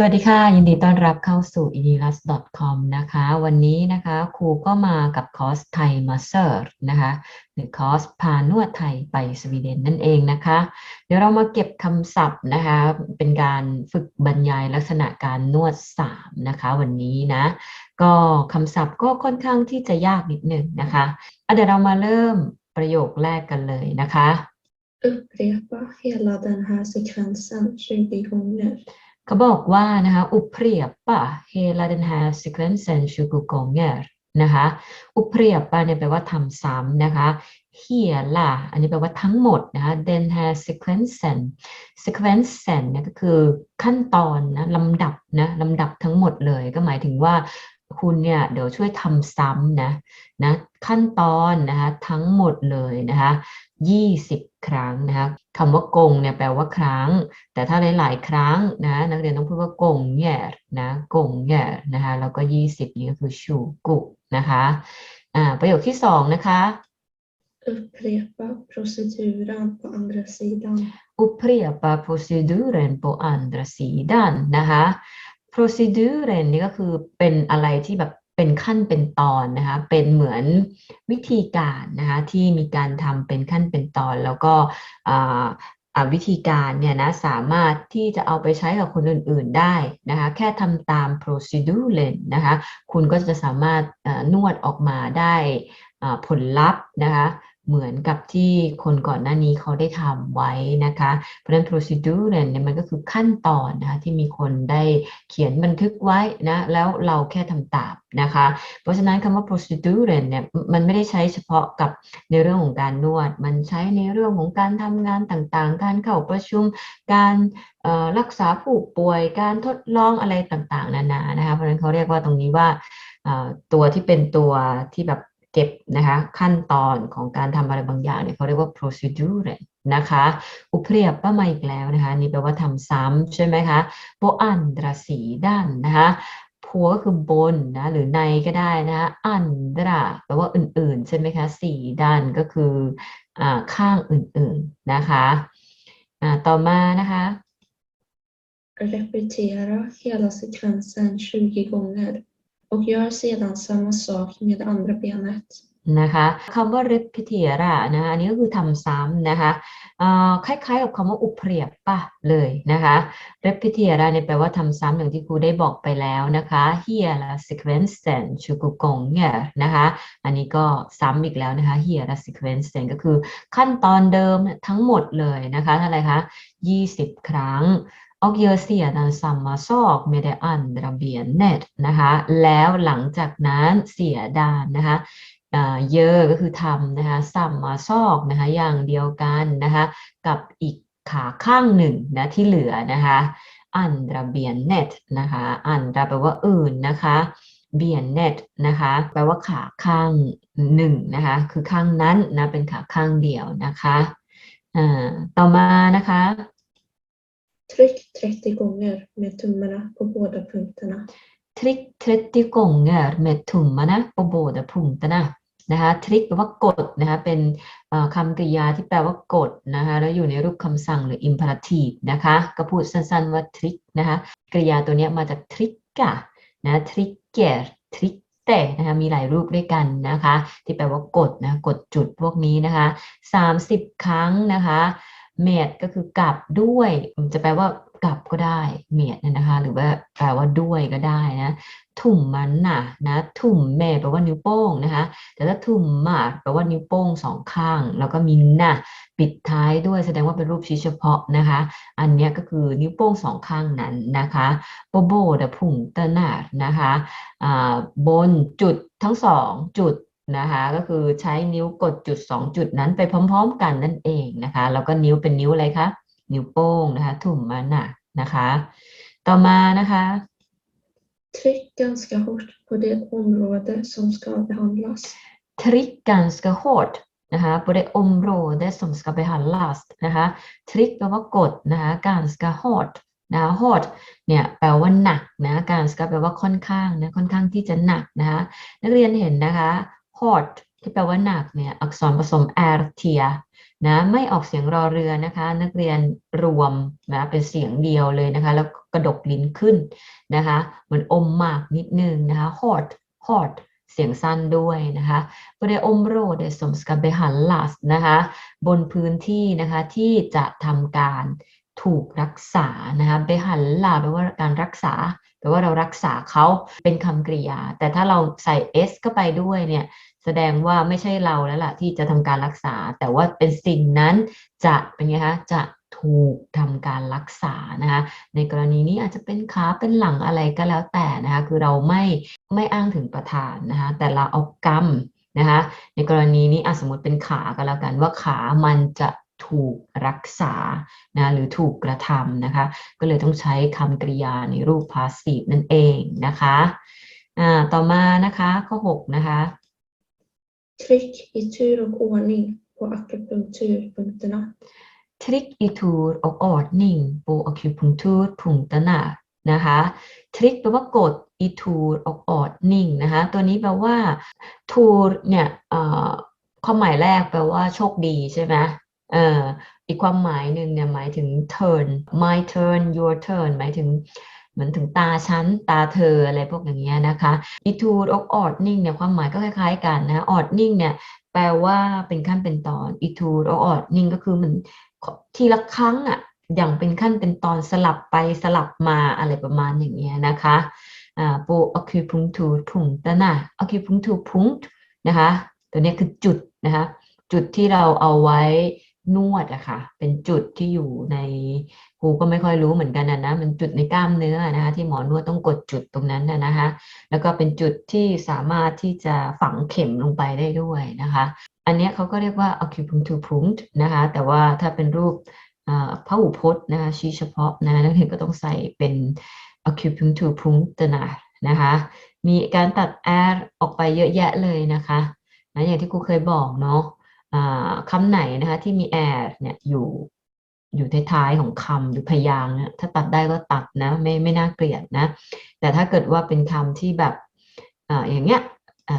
สวัสดีค่ะ ยินดีต้อนรับเข้าสู่ e d i l u s c o m นะคะ วันนี้นะคะครูก็มากับคอร์สไทยมาเตอร์นะคะหรือคอร์สพานวดไทยไปสวีเดนนั่นเองนะคะ เดี๋ยวเรามาเก็บคำศัพท์นะคะ เป็นการฝึกบรรยายลักษณะการนวด 3 นะคะ วันนี้นะ ก็คำศัพท์ก็ค่อนข้างที่จะยากนิดหนึ่งนะคะะเดี๋ยวเรามาเริ่มประโยคแรกกันเลยนะคะ Upprepa hela den här sekvensen 20 gånger. เขาบอกว่านะคะอุเปียบปะ hela den här sekvensen 20 gånger นะคะอุเปียบปะเนี่ยแปลว่าทำซ้ำนะคะ hela อันนี้แปลว่าทั้งหมดนะคะ den här sekvensen sekvensen เนี่ยก็คือขั้นตอนนะลำดับนะลำดับทั้งหมดเลยก็หมายถึงว่าคุณเนี่ยเดี๋ยวช่วยทำซ้ำนะนะขั้นตอนนะคะทั้งหมดเลยนะคะ 20 ครั้งนะคะคำว่ากงเนี่ยแปลว่าครั้ง แต่ถ้าหลาย ๆ ครั้งนะนักเรียนต้องพูดว่ากงแย่นะกงแย่นะคะแล้วก็ 20 นี่ก็คือชูกุนะคะอ่าประโยคที่สองนะคะ Upprepa proceduren på andra sidan. upprepa proceduren på andra sidan นะคะ proceduren นี่ก็คือเป็นอะไรที่แบบ เป็นขั้นเป็นตอนนะคะ เป็นเหมือนวิธีการนะคะที่มีการทำเป็นขั้นเป็นตอน แล้วก็วิธีการเนี่ยนะสามารถที่จะเอาไปใช้กับคนอื่น ๆได้นะคะแค่ทำตาม proceduren นะคะคุณก็จะสามารถนวดออกมาได้ผลลัพธ์นะคะ เหมือนกับที่คนก่อนหน้านี้เขาได้ทำไว้นะคะ เพราะฉะนั้น procedure เนี่ยมันก็คือขั้นตอนนะคะที่มีคนได้เขียนบันทึกไว้นะแล้วเราแค่ทำตามนะคะ เพราะฉะนั้นคำว่า procedure เนี่ยมันไม่ได้ใช้เฉพาะกับในเรื่องของการนวด มันใช้ในเรื่องของการทำงานต่างๆ การเข้าประชุม การรักษาผู้ป่วย การทดลองอะไรต่างๆ นานานะคะ เพราะฉะนั้นเขาเรียกว่าตรงนี้ว่าตัวที่เป็นตัวที่แบบ เก็บนะคะขั้นตอนของการทำอะไรบางอย่างเนี่ยเขาเรียกว่า procedure นะคะอุเพรียบป้ามาอีกแล้วนะคะนี่แปลว่าทำซ้ำใช่ไหมคะโบอันดราสีด้านนะคะพัวก็คือบนนะหรือในก็ได้นะคะอันดราแปลว่าอื่นๆ ใช่ไหมคะสีด้านก็คืออข้างอื่นๆนะคะอ่าต่อมานะคะ Repetera hela sekvensen 20 gånger och gör sedan samma sak med andra benet. นะคะคำว่า repetiera นะคะอันนี้ก็คือทำซ้ำนะคะเอ่อคล้ายๆกับคำว่าอุเปรียบป่ะเลยนะคะ repetiera เนี่ยแปลว่าทำซ้ำอย่างที่ครูได้บอกไปแล้วนะคะ hela sekvensen 20 gånger นะคะอันนี้ก็ซ้ำอีกแล้วนะคะ hela sekvensen ก็คือขั้นตอนเดิมทั้งหมดเลยนะคะเท่าไร่คะ 20 ครั้ง och gör sedan samma sak med det andra benet นะคะ แล้วหลังจากนั้นเสียดานนะคะเยอะก็คือทำนะคะสัมมาซอกนะคะอย่างเดียวกันนะคะกับอีกขาข้างหนึ่งนะที่เหลือนะคะอันดราเบียนเน็ตนะคะอันดราแปลว่าอื่นนะคะเบียนเน็ตนะคะแปลว่าขาข้างหนึ่งนะคะคือข้างนั้นนะเป็นขาข้างเดียวนะคะต่อมานะคะ Tryck 30 gånger med tummarna på båda punkterna. tryck 30 gånger med tummarna på båda punkterna นะคะทริคแปลว่ากดนะคะเป็นคำกริยาที่แปลว่ากดนะคะแล้วอยู่ในรูปคำสั่งหรือ imperative นะคะก็พูดสั้นๆว่าทริคนะคะกริยาตัวนี้มาจาก tricka นะ trigger tritte นะคะมีหลายรูปด้วยกันนะคะ ที่แปลว่ากดนะกดจุดพวกนี้นะคะ 30 ครั้งนะคะ เมดก็คือกลับด้วย จะแปลว่ากลับก็ได้เมดเนี่ยนะคะ หรือว่าแปลว่าด้วยก็ได้นะถุ่มมันน่ะนะถุ่มแม่แปลว่านิ้วโป้งนะคะ แต่ถ้าถุ่มมาแปลว่านิ้วโป้งสองข้าง แล้วก็มีน่ะปิดท้ายด้วยแสดงว่าเป็นรูปชี้เฉพาะนะคะ อันนี้ก็คือนิ้วโป้งสองข้างนั้นนะคะโบโบเดผุ่งเตอร์นาดนะคะอ่าบนจุดทั้งสองจุด นะคะก็คือใช้นิ้วกดจุดสองจุดนั้นไปพร้อม ๆ กันนั่นเองนะคะแล้วก็นิ้วเป็นนิ้วอะไรคะนิ้วโป้งนะคะถุ่มมันน่ะนะคะ ต่อมานะคะ Tryck ganska hårt på det område som ska behandlas. tryck ganska hårt นะคะ på det område som ska behandlas นะคะ tryck แปลว่ากดนะคะ ganska hårt นะคะ hårt เนี่ยแปลว่าหนักนะ ganska แปลว่าค่อนข้างนะค่อนข้างที่จะหนักนะคะนักเรียนเห็นนะคะ hårt ที่แปลว่าหนักเนี่ยอักษรผสม r เทียนะไม่ออกเสียงรอเรือนะคะ นักเรียนรวมนะเป็นเสียงเดียวเลยนะคะ แล้วกระดกลิ้นขึ้นนะคะเหมือนอมมากนิดนึงนะคะ hot hot เสียงสั้นด้วยนะคะ på det område som ska behandlas นะคะ บนพื้นที่นะคะที่จะทำการ ถูกรักษานะคะ behandla แปลว่าการรักษาแปลว่าเรารักษาเขาเป็นคำกริยา แต่ถ้าเราใส่ s เข้าไปด้วยเนี่ยแสดงว่าไม่ใช่เราแล้วล่ะที่จะทำการรักษา แต่ว่าเป็นสิ่งนั้นจะเป็นไงคะจะถูกทำการรักษานะคะในกรณีนี้อาจจะเป็นขาเป็นหลังอะไรก็แล้วแต่นะคะคือเราไม่ไม่อ้างถึงประธานนะคะแต่เราเอากรรมนะคะในกรณีนี้อสมมติเป็นขาก็แล้วกันว่าขามันจะ ถูกรักษานะหรือถูกกระทำนะคะ ก็เลยต้องใช้คำกริยาในรูป passive นั่นเองนะคะอ่าต่อมานะคะข้อ 6 นะคะ Tryck i tur och ordning på akupunkturpunkterna. tryck i tur och ordning på akupunkturpunkterna นะคะ tryck แปลว่ากด i tur och ordning นะคะตัวนี้แปลว่า tur เนี่ยเอ่อความหมายแรกแปลว่าโชคดีใช่ไหมเอ่ออีกความหมายหนึ่งเนี่ยหมายถึง turn my turn your turn หมายถึงเหมือนถึงตาฉัน ตาเธออะไรพวกอย่างเงี้ยนะคะ i tur och ordning เนี่ยความหมายก็คล้ายๆกันนะ ordning เนี่ยแปลว่าเป็นขั้นเป็นตอน i tur och ordning ก็คือมันทีละครั้งอะอย่างเป็นขั้นเป็นตอนสลับไปสลับมาอะไรประมาณอย่างเงี้ยนะคะอ่า på akupunkturpunkterna akupunkturpunkt นะคะ ตัวเนี้ยคือจุดนะคะ จุดที่เราเอาไว้ นวดอะค่ะ เป็นจุดที่อยู่ในครูก็ไม่ค่อยรู้เหมือนกันนะนะมันจุดในกล้ามเนื้อนะคะที่หมอนวดต้องกดจุดตรงนั้นนะนะคะ แล้วก็เป็นจุดที่สามารถที่จะฝังเข็มลงไปได้ด้วยนะคะ อันนี้เขาก็เรียกว่า acupuncture punct นะคะ แต่ว่าถ้าเป็นรูปอ่าพหูพจน์นะคะชี้เฉพาะนะนักเรียนก็ต้องใส่เป็น acupuncture punct นะนะคะมีการตัด r อรออกไปเยอะแยะเลยนะคะนะอย่างที่ครูเคยบอกเนาะ คำไหนนะคะที่มี r เนี่ยอยู่อยู่ท้ายๆของคำหรือพยางค์เนี่ยถ้าตัดได้ก็ตัดนะไม่ไม่น่าเกลียดนะ แต่ถ้าเกิดว่าเป็นคำที่แบบออย่างเงี้ย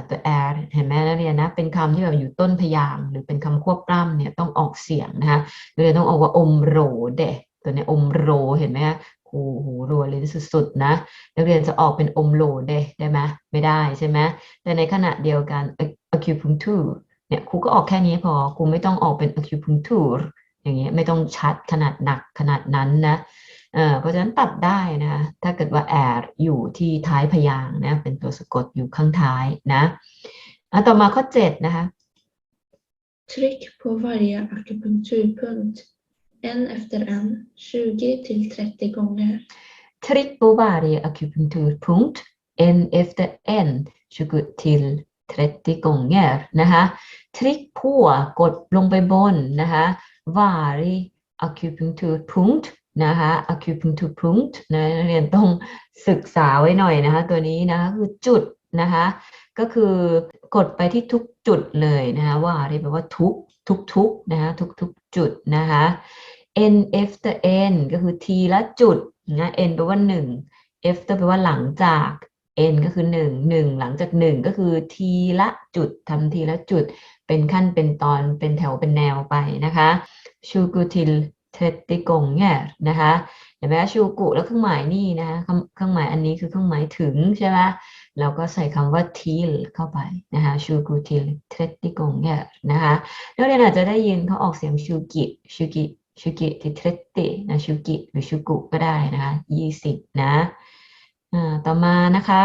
ตัว air เห็นไหมนักเรียนนะเป็นคำที่แบบอยู่ต้นพยางค์หรือเป็นคำควบกล้ำเนี่ยต้องออกเสียงนะคะนักเรียนต้องออกว่าอมโรเดตัวนี้อมโรเห็นไหมคะโอ้โหรัวลิ้นสุดๆนะนักเรียนจะออกเป็นอมโรเดได้ไหมไม่ได้ใช่ไหมแต่ในขณะเดียวกัน acupuncture เนี่ยครูก็ออกแค่นี้พอครูไม่ต้องออกเป็น acupuncture อย่างเงี้ยไม่ต้องชัดขนาดหนักขนาดนั้นนะเอ่อเพราะฉะนั้นตัดได้นะคะถ้าเกิดว่า air อยู่ที่ท้ายพยางค์นะเป็นตัวสะกดอยู่ข้างท้ายนะอะต่อมาข้อ7นะคะ Tryck på varje akupunkturpunkt. En efter en, 20 till 30 gånger. tryck på varje akupunkturpunkt en efter en 20 till 30 gånger นะคะ tryck på กดลงไปบนนะคะ varje akupunkturpunkt นะคะ akupunkturpunkt นะนักเรียนต้องศึกษาไว้หน่อยนะคะตัวนี้นะคะคือจุดนะคะก็คือกดไปที่ทุกจุดเลยนะคะว่าเรียกว่าทุกทุกทุกนะคะทุกทุกจุดนะคะ n after n ก็คือทีละจุดนะ n แปลว่าหนึ่ง after แปลว่าหลังจาก n ก็คือหนึ่งหนึ่งหลังจากหนึ่งก็คือทีละจุดทำทีละจุด เป็นขั้นเป็นตอนเป็นแถวเป็นแนวไปนะคะชูกุทิลเทติกงเนี่ยนะคะเห็นไหมชูกุแล้วเครื่องหมายนี่นะคะเครื่องหมายอันนี้คือเครื่องหมายถึงใช่ไหมเราก็ใส่คำว่า till เข้าไปนะคะชูกุทิลเทติกงเนี่ยนะคะนักเรียนอาจจะได้ยินเขาออกเสียงชูกิชูกิชูกิที่เทตินะชูกิหรือชูกุก็ได้นะคะยี่สิบนะ อ่าต่อมานะคะ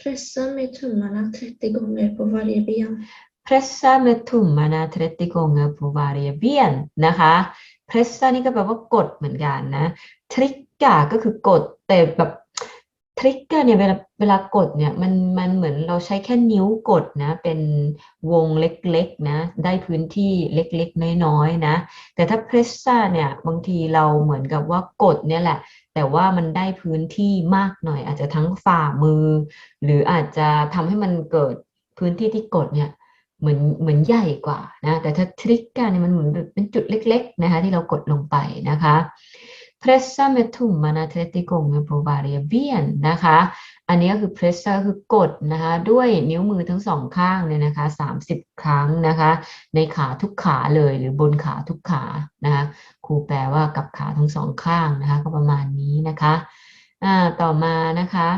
Pressa med tummarna 30 gånger på varje ben. pressa med tummarna 30 gånger på varje ben นะคะ pressa นี่ก็แปลว่ากดเหมือนกันนะ trigga ก็คือกดแต่แบบ trigger เนี่ยเวลาเวลากดเนี่ยมันมันเหมือนเราใช้แค่นิ้วกดนะ เป็นวงเล็กๆนะ ได้พื้นที่เล็กๆ น้อยๆนะ แต่ถ้า pressa เนี่ยบางทีเราเหมือนกับว่ากดเนี่ยแหละ แต่ว่ามันได้พื้นที่มากหน่อย อาจจะทั้งฝ่ามือ หรืออาจจะทำให้มันเกิดพื้นที่ที่กดเนี่ยเหมือนเหมือนใหญ่กว่านะ แต่ถ้าทริกเการเนี่ยมันเหมือนเป็นจุดเล็ก ๆ นะคะที่เรากดลงไปนะคะ pressa med tummarna 30 gånger på varje ben นะคะ อันนี้ก็คือ pressure คือกดนะคะ ด้วยนิ้วมือทั้งสองข้างเนี่ยนะคะ30 ครั้งนะคะ ในขาทุกขาเลยหรือบนขาทุกขานะคะครูแปลว่ากับขาทั้งสองข้างนะคะ ก็ประมาณนี้นะคะอ่าต่อมานะคะ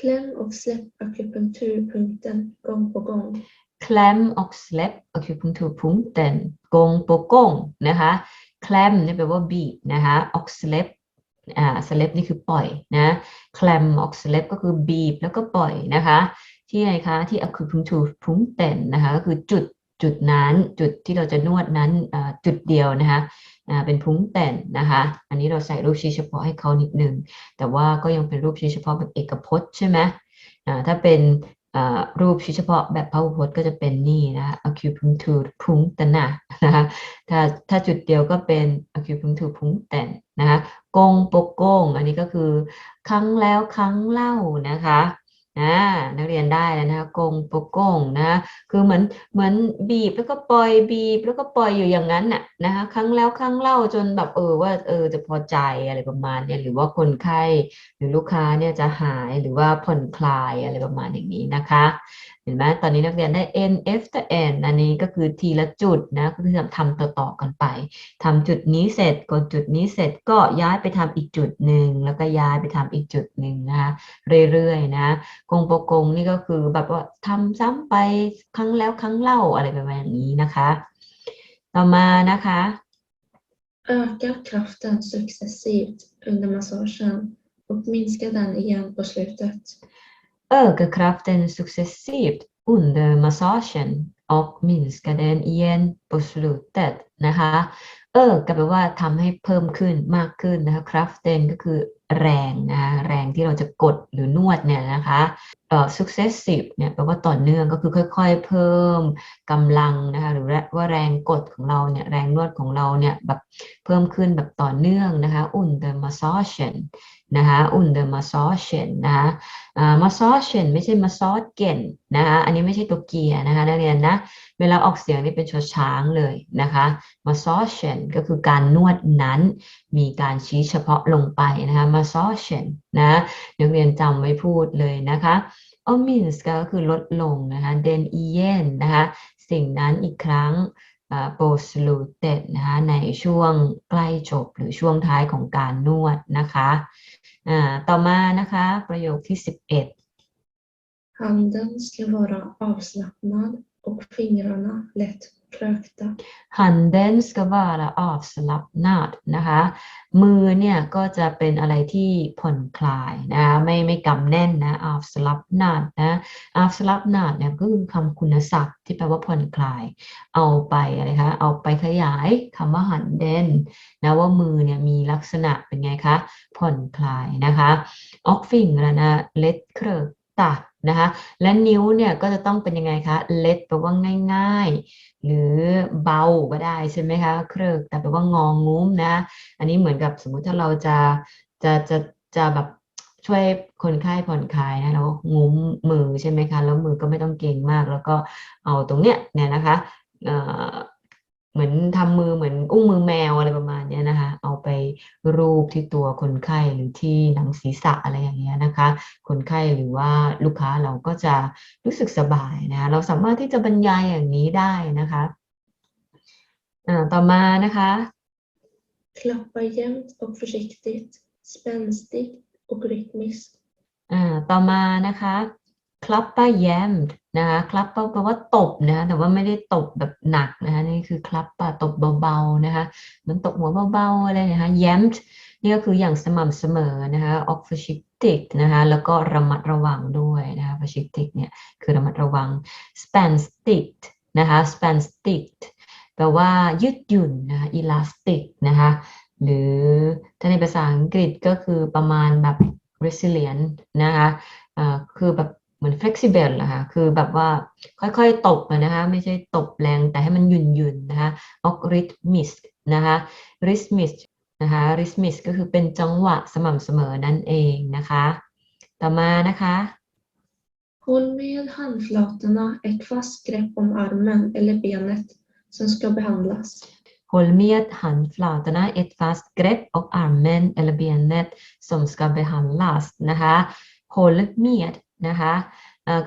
Kläm och släpp akupunkturpunkten gång på gång. Kläm och släpp akupunkturpunkten gång på gång นะคะ Kläm นี่แปลว่าบีบนะคะ och släpp อ่า släpp นี่คือปล่อยนะ Kläm och släpp ก็คือบีบแล้วก็ปล่อยนะคะ ที่ไหนคะที่ akupunkturpunkten นะคะก็คือจุดจุดนั้นจุดที่เราจะนวดนั้นจุดเดียวนะคะอ่าเป็นพุงแต่นนะคะ อันนี้เราใส่รูปชี้เฉพาะให้เขานิดนึง แต่ว่าก็ยังเป็นรูปชี้เฉพาะแบบเอกพจน์ใช่ไหมอ่าถ้าเป็น รูปชี้เฉพาะแบบพหุพจน์ก็จะเป็นนี่นะคะ acupuncture พุงตนนะคะถ้าถ้าจุดเดียวก็เป็น acupuncture พุงแตนนะคะกงโปกง อันนี้ก็คือครั้งแล้วครั้งเล่านะคะ นะนักเรียนได้แล้วนะคะกงโปกงนะคือเหมือนเหมือนบีบแล้วก็ปล่อยบีบแล้วก็ปล่อยอยู่อย่างนั้นน่ะนะคะครั้งแล้วครั้งเล่าจนแบบเออว่าเออจะพอใจอะไรประมาณเนี้ยหรือว่าคนไข้หรือลูกค้าเนี่ยจะหายหรือว่าผ่อนคลายอะไรประมาณอย่างนี้นะคะ เห็นไหมตอนนี้นักเรียนได้ n F to n อันนี้ก็คือทีละจุดนะก็คือทำต่อๆกันไปทำจุดนี้เสร็จกดจุดนี้เสร็จก็ย้ายไปทำอีกจุดหนึ่งแล้วก็ย้ายไปทำอีกจุดหนึ่งนะคะเรื่อยๆนะกงโปกงนี่ก็คือแบบว่าทำซ้ำไปครั้งแล้วครั้งเล่าอะไรประมาณนี้นะคะ ต่อมานะคะ Öka kraften successivt under massagen och minska den igen på slutet. Öka kraften successivt under massagen och minska den igen på slutet นะคะเออก็แปลว่าทำให้เพิ่มขึ้นมากขึ้นนะคะ kraften ก็คือแรงนะคะแรงที่เราจะกดหรือนวดเนี่ยนะคะเอ่อ successive เนี่ยแปลว่าต่อเนื่องก็คือค่อยๆ เพิ่มกำลังนะคะหรือว่าแรงกดของเราเนี่ยแรงนวดของเราเนี่ยแบบเพิ่มขึ้นแบบต่อเนื่องนะคะ under massagen นะคะ under massagen นะคะ massagen ไม่ใช่ massagen นะคะอันนี้ไม่ใช่ตัวเกียร์นะคะนักเรียนนะ เวลาออกเสียงนี่เป็นชอช้างเลยนะคะ massagen ก็คือการนวดนั้น มีการชี้เฉพาะลงไปนะคะ massagen นะนักเรียนจำไว้พูดเลยนะคะ o m i n s ก็คือลดลงนะคะ den igen นะคะสิ่งนั้นอีกครั้งอ่า p o s l u t e นะคะในช่วงใกล้จบหรือช่วงท้ายของการนวดนะคะต่อมานะคะประโยคที่ 11 Handen ska vara avslappnad och fingrarna lätt krökta. Handen ska vara avslappnad นะคะ มือเนี่ยก็จะเป็นอะไรที่ผ่อนคลายนะคะไม่ไม่กำแน่นนะ avslappnad นะ avslappnad เนี่ยก็คือคำคุณศัพท์ที่แปลว่าผ่อนคลาย เอาไปอะไรคะ เอาไปขยายคำว่า handen นะว่ามือเนี่ยมีลักษณะเป็นไงคะ ผ่อนคลายนะคะ och fingrarna lätt krökta นะคะ และนิ้วเนี่ยก็จะต้องเป็นยังไงคะ let แปลว่าง่าย ๆ หรือเบาก็ได้ใช่ไหมคะ เคริกแต่แปลว่างองงุ้มนะ อันนี้เหมือนกับสมมุติถ้าเราจะจะจะจะแบบช่วยคนไข้ผ่อนคลายนะเรางุ้มมือใช่ไหมคะ แล้วมือก็ไม่ต้องเก่งมาก แล้วก็เอาตรงเนี้ยเนี่ยนะคะ เอ่อเหมือนทำมือเหมือนอุ้งมือแมวอะไรประมาณเนี้ยนะคะ เอาไปรูปที่ตัวคนไข้หรือที่หนังศีรษะอะไรอย่างเงี้ยนะคะ คนไข้หรือว่าลูกค้าเราก็จะรู้สึกสบายนะเราสามารถที่จะบรรยายอย่างนี้ได้นะคะอ่าต่อมานะคะ Klappa jämnt och försiktigt, spänstigt och rytmiskt. อ่าต่อมานะคะ clapper jammed นะคะ clapper แปลว่าตบนะะแต่ว่าไม่ได้ตบแบบหนักนะคะนี่คือ clapper ตบเบาๆนะคะเหมันตบหัวเบาๆอะไรนะคะ jammed นี่ก็คืออย่างสม่ำเสมอนะคะ och försiktigt นะคะแล้วก็ระมัดระวังด้วยนะคะ försiktigt เนี่ยคือระมัดระวัง spänstigt นะคะ spänstigt แปลว่ายืดหยุ่นนะคะ elastic นะคะหรือถ้าในภาษาอังกฤษก็คือประมาณแบบ resilient นะคะอ่าคือแบบ เหมือน flexible นะคะคือแบบว่าค่อยๆ ตบอะนะคะ ไม่ใช่ตบแรงแต่ให้มันหยุ่นๆนะคะออก rhythmic นะคะ rhythmic นะคะ rhythmic ก็คือเป็นจังหวะสม่ำเสมอนั่นเองนะคะ ต่อมานะคะ Håll med handflatorna ett fast grepp om armen eller benet som ska behandlas. Håll med handflatorna ett fast grepp om armen eller benet som ska behandlas นะคะโหลเมียด นะคะ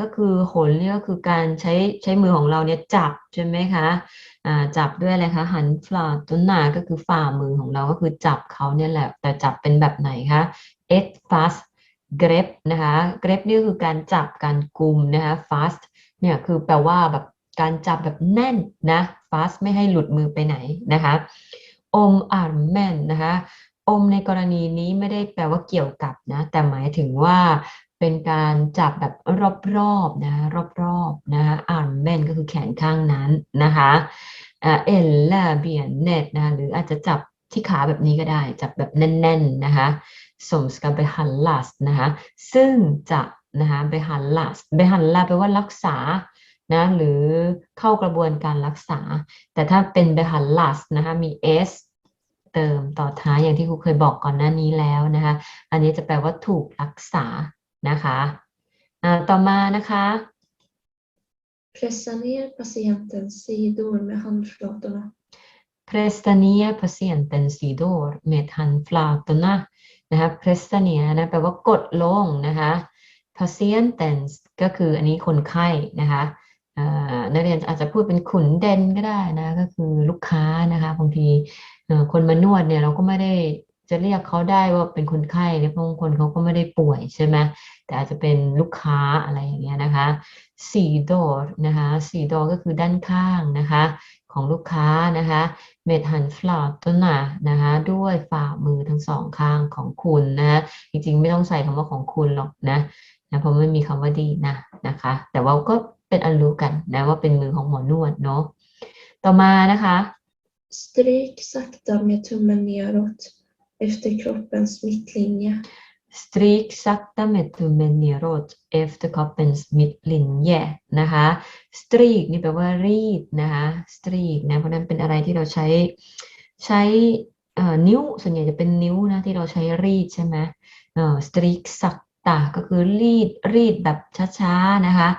ก็คือโหนนี่ก็คือการใช้ใช้มือของเราเนี่ยจับใช่ไหมคะจับด้วยอะไรคะหันฟลาตุนหนาก็คือฝ่ามือของเราก็คือจับเขาเนี่ยแหละแต่จับเป็นแบบไหนคะ et fast grip นะคะ grip นี่คือการจับการกุมนะคะ fast เนี่ยคือแปลว่าแบบการจับแบบแน่นนะ fast ไม่ให้หลุดมือไปไหนนะคะอม armen นะคะอมในกรณีนี้ไม่ได้แปลว่าเกี่ยวกับนะ แต่หมายถึงว่า เป็นการจับแบบรอบๆนะรอบๆนะคะ armen ก็คือแขนข้างนั้นนะคะเอ่า eller benet นะหรืออาจจะจับที่ขาแบบนี้ก็ได้ จับแบบแน่นๆนะคะสมสกับ behandlas นะคะซึ่งจะนะคะ behandlas behandla แปลว่ารักษานะหรือเข้ากระบวนการรักษา แต่ถ้าเป็น behandlas นะคะมี s เติมต่อท้ายอย่างที่ครูเคยบอกก่อนหน้านี้แล้วนะคะ อันนี้จะแปลว่าถูกรักษา นะคะอ่าต่อมานะคะ Pressa ner patientens sidor med handflatorna. pressa ner patientens sidor med handflatorna นะคะ pressa ner นะแปลว่ากดลงนะคะ patientens ก็คืออันนี้คนไข้นะคะอ่านักเรียนอาจจะพูดเป็นขุนเดนก็ได้นะ ก็คือลูกค้านะคะบางทีเอ่อคนมานวดเนี่ยเราก็ไม่ได้ จะเรียกเขาได้ว่าเป็นคนไข้เนี่ยเพราะบางคนเขาก็ไม่ได้ป่วยใช่ไหมแต่อาจจะเป็นลูกค้าอะไรอย่างเงี้ยนะคะสี่ดอรนะคะสี่ดอก็คือด้านข้างนะคะของลูกค้านะคะเมดหันฟลาตัวหนานะคะด้วยฝ่ามือทั้งสองข้างของคุณนะจริงๆไม่ต้องใส่คำว่าของคุณหรอกนะนะเพราะไม่มีคำว่าดีนะนะคะ แต่ว่าก็เป็นอันรู้กันนะว่าเป็นมือของหมอนวดเนาะต่อมานะคะ Stryk sakta med tummen neråt efter kroppens mittlinje. stryk sakta med tummen neråt efter kroppens mittlinje นะคะ stryk นี่แปลว่ารีดนะคะ stryk นะเพราะนั้นเป็นอะไรที่เราใช้ใช้นิ้วส่วนใหญ่จะเป็นนิ้วนะที่เราใช้รีดใช่ไหมเอ่อ stryk sakta ก็คือรีดรีดแบบช้าๆนะคะ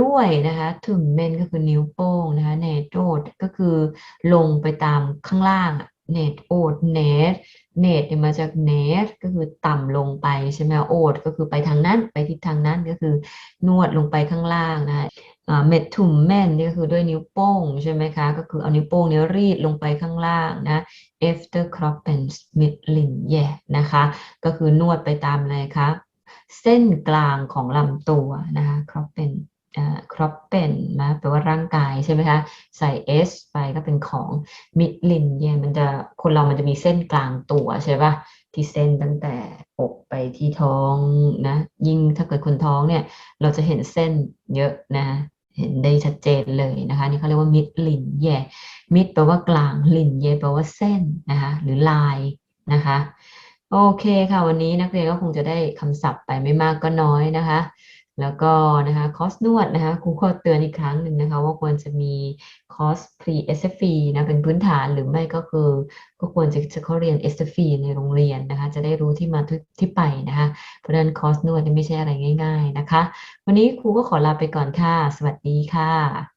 ด้วยนะคะถุมเมนก็คือนิ้วโป้งนะคะเนตโรดก็คือลงไปตามข้างล่างเนตโอดเนต เนตเนี่ยมาจากเนตก็คือต่ำลงไปใช่ไหมโอดก็คือไปทางนั้นไปทิศทางนั้นก็คือนวดลงไปข้างล่างนะเมดถุมแม่นนี่ก็คือด้วยนิ้วโป้งใช่ไหมคะ ก็คือเอานิ้วโป้งเนี่ยรีดลงไปข้างล่างนะ after kroppens mittlinje นะคะ ก็คือนวดไปตามอะไรคะ เส้นกลางของลำตัวนะคะ kroppen อ่า kroppen นะแปลว่าร่างกายใช่ไหมคะ ใส่ s ไปก็เป็นของมิดลินเนี่ยมันจะคนเรามันจะมีเส้นกลางตัวใช่ปะที่เส้นตั้งแต่อกไปที่ท้องนะ ยิ่งถ้าเกิดคนท้องเนี่ย เราจะเห็นเส้นเยอะนะเห็นได้ชัดเจนเลยนะคะนี่เขาเรียกว่ามิดลินแย่มิดแปลว่ากลางลินเย่แปลว่าเส้นนะคะหรือลายนะคะโอเคค่ะวันนี้นักเรียนก็คงจะได้คำศัพท์ไปไม่มากก็น้อยนะคะ แล้วก็นะคะคอร์สนวดนะคะครูขอเตือนอีกครั้งหนึ่งนะคะ ว่าควรจะมีคอร์ส pre SFE นะเป็นพื้นฐานหรือไม่ก็คือ ก็ควรจะจะเข้าเรียน SFE ในโรงเรียนนะคะ จะได้รู้ที่มาที่ที่ไปนะคะเพราะฉะนั้นคอร์สนวดไม่ใช่อะไรง่าย ๆนะคะ วันนี้ครูก็ขอลาไปก่อนค่ะ สวัสดีค่ะ